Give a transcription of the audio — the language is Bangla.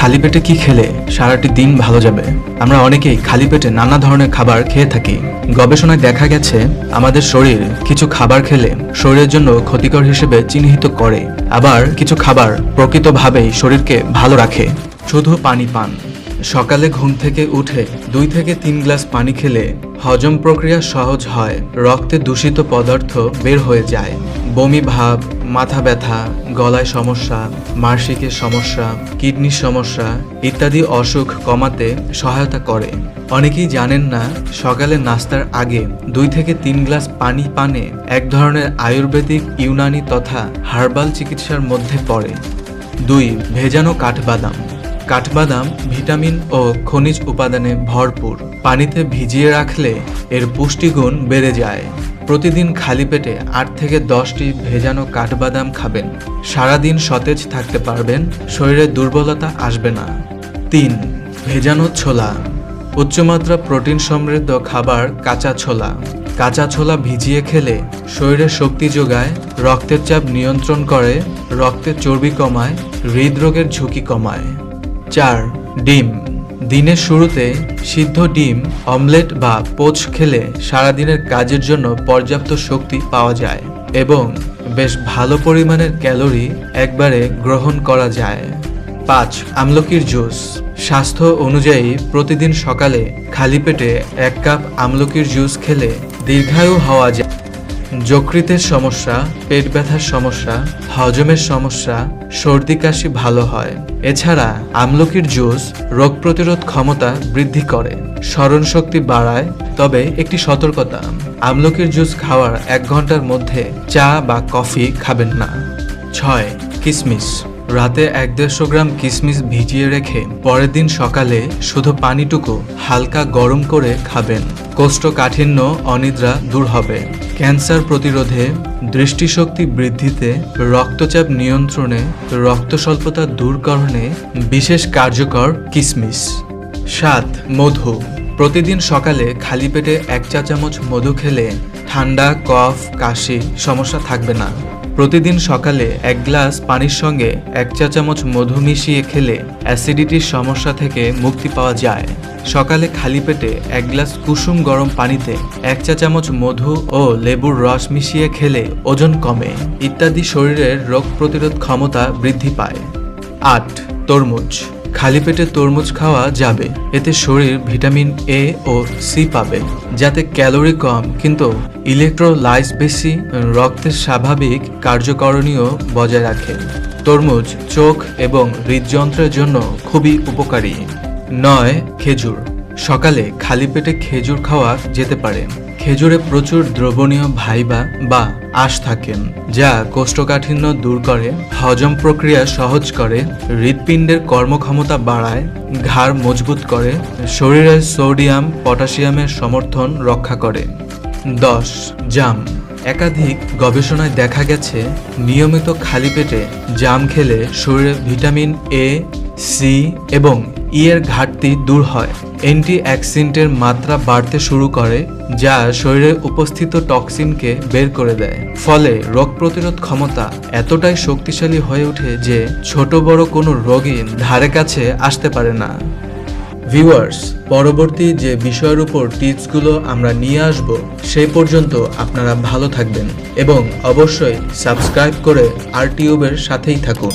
খালি পেটে কি খেলে সারাটি দিন ভালো যাবে? আমরা অনেকেই খালি পেটে নানা ধরনের খাবার খেয়ে থাকি। গবেষণায় দেখা গেছে, আমাদের শরীর কিছু খাবার খেলে শরীরের জন্য ক্ষতিকর হিসেবে চিহ্নিত করে। আবার কিছু খাবার প্রকৃতভাবেই শরীরকে ভালো রাখে। শুধু পানি পান। সকালে ঘুম থেকে উঠে দুই থেকে তিন গ্লাস পানি খেলে হজম প্রক্রিয়া সহজ হয়, রক্তে দূষিত পদার্থ বের হয়ে যায়। বমি ভাব, মাথা ব্যথা, গলায় সমস্যা মার্শিকের সমস্যা, কিডনির সমস্যা ইত্যাদি অসুখ কমাতে সহায়তা করে। অনেকেই জানেন না, সকালে নাস্তার আগে দুই থেকে তিন গ্লাস পানি পানে এক ধরনের আয়ুর্বেদিক ইউনানি তথা হার্বাল চিকিৎসার মধ্যে পড়ে। দুই, ভেজানো কাঠবাদাম। কাঠবাদাম, ভিটামিন ও খনিজ উপাদানে ভরপুর। পানিতে ভিজিয়ে রাখলে এর পুষ্টিগুণ বেড়ে যায়। প্রতিদিন খালি পেটে আট থেকে দশটি ভেজানো কাঠবাদাম খাবেন। সারাদিন সতেজ থাকতে পারবেন, শরীরে দুর্বলতা আসবে না। তিন, ভেজানো ছোলা। উচ্চমাত্রা প্রোটিন সমৃদ্ধ খাবার কাঁচা ছোলা। কাঁচা ছোলা ভিজিয়ে খেলে শরীরে শক্তি যোগায়, রক্তের চাপ নিয়ন্ত্রণ করে রক্তের চর্বি কমায়, হৃদরোগের ঝুঁকি কমায়। চার, ডিম। দিনের শুরুতে সিদ্ধ ডিম, অমলেট বা পোচ খেলে সারাদিনের কাজের জন্য পর্যাপ্ত শক্তি পাওয়া যায় এবং বেশ ভালো পরিমাণের ক্যালোরি একবারে গ্রহণ করা যায়। পাঁচ, আমলকির জুস। স্বাস্থ্য অনুযায়ী প্রতিদিন সকালে খালি পেটে এক কাপ আমলকির জুস খেলে দীর্ঘায়ু হওয়া যায়। যকৃতের সমস্যা, পেট ব্যথার সমস্যা, হজমের সমস্যা, সর্দি কাশি ভালো হয়। এছাড়া আমলকির জুস, রোগ প্রতিরোধ ক্ষমতা বৃদ্ধি করে স্মরণশক্তি বাড়ায়। তবে একটি সতর্কতা, আমলকির জুস খাওয়ার এক ঘণ্টার মধ্যে চা বা কফি খাবেন না। ছয়, কিসমিস। রাতে এক দেড়শো গ্রাম কিসমিস ভিজিয়ে রেখে পরের দিন সকালে শুধু পানিটুকু হালকা গরম করে খাবেন। কোষ্ঠকাঠিন্য অনিদ্রা দূর হবে। ক্যান্সার প্রতিরোধে দৃষ্টিশক্তি বৃদ্ধিতে রক্তচাপ নিয়ন্ত্রণে রক্ত স্বল্পতা দূরকরণে বিশেষ কার্যকর কিসমিস। সাত, মধু। প্রতিদিন সকালে খালি পেটে এক চা চামচ মধু খেলে ঠান্ডা, কফ, কাশি সমস্যা থাকবে না। প্রতিদিন সকালে এক গ্লাস পানির সঙ্গে এক চা চামচ মধু মিশিয়ে খেলে অ্যাসিডিটির সমস্যা থেকে মুক্তি পাওয়া যায়। সকালে খালি পেটে এক গ্লাস কুসুম গরম পানিতে এক চা চামচ মধু ও লেবুর রস মিশিয়ে খেলে ওজন কমে, ইত্যাদি শরীরের রোগ প্রতিরোধ ক্ষমতা বৃদ্ধি পায়। আট, তরমুজ খালি পেটে তরমুজ খাওয়া যাবে। এতে শরীর ভিটামিন এ ও সি পাবে, যাতে ক্যালোরি কম। কিন্তু ইলেকট্রোলাইজ বেশি রক্তের স্বাভাবিক কার্যকরণীয় বজায় রাখে। তরমুজ, চোখ এবং হৃদযন্ত্রের জন্য খুবই উপকারী। নয়, খেজুর। সকালে খালি পেটে খেজুর খাওয়া যেতে পারে। খেজুরে প্রচুর দ্রবণীয় ভাইবা বা আশ থাকেন, যা কোষ্ঠকাঠিন্য দূর করে, হজম প্রক্রিয়া সহজ করে, হৃৎপিণ্ডের কর্মক্ষমতা বাড়ায়, ঘাড় মজবুত করে শরীরের সোডিয়াম, পটাশিয়ামের সমর্থন রক্ষা করে। দশ, জাম। একাধিক গবেষণায় দেখা গেছে, নিয়মিত খালি পেটে জাম খেলে শরীরে ভিটামিন এ সি এবং ই এর ঘাটতি দূর হয়। অ্যান্টি অ্যাক্সিডেন্টের মাত্রা বাড়তে শুরু করে, যা শরীরে উপস্থিত টক্সিনকে বের করে দেয়। ফলে রোগ প্রতিরোধ ক্ষমতা এতটাই শক্তিশালী হয়ে ওঠে যে ছোট বড় কোনো রোগী ধারে কাছে আসতে পারে না। ভিউয়ার্স, পরবর্তী যে বিষয়ের উপর টিপসগুলো আমরা নিয়ে আসব, সেই পর্যন্ত আপনারা ভালো থাকবেন এবং অবশ্যই সাবস্ক্রাইব করে আর টিউবের সাথেই থাকুন।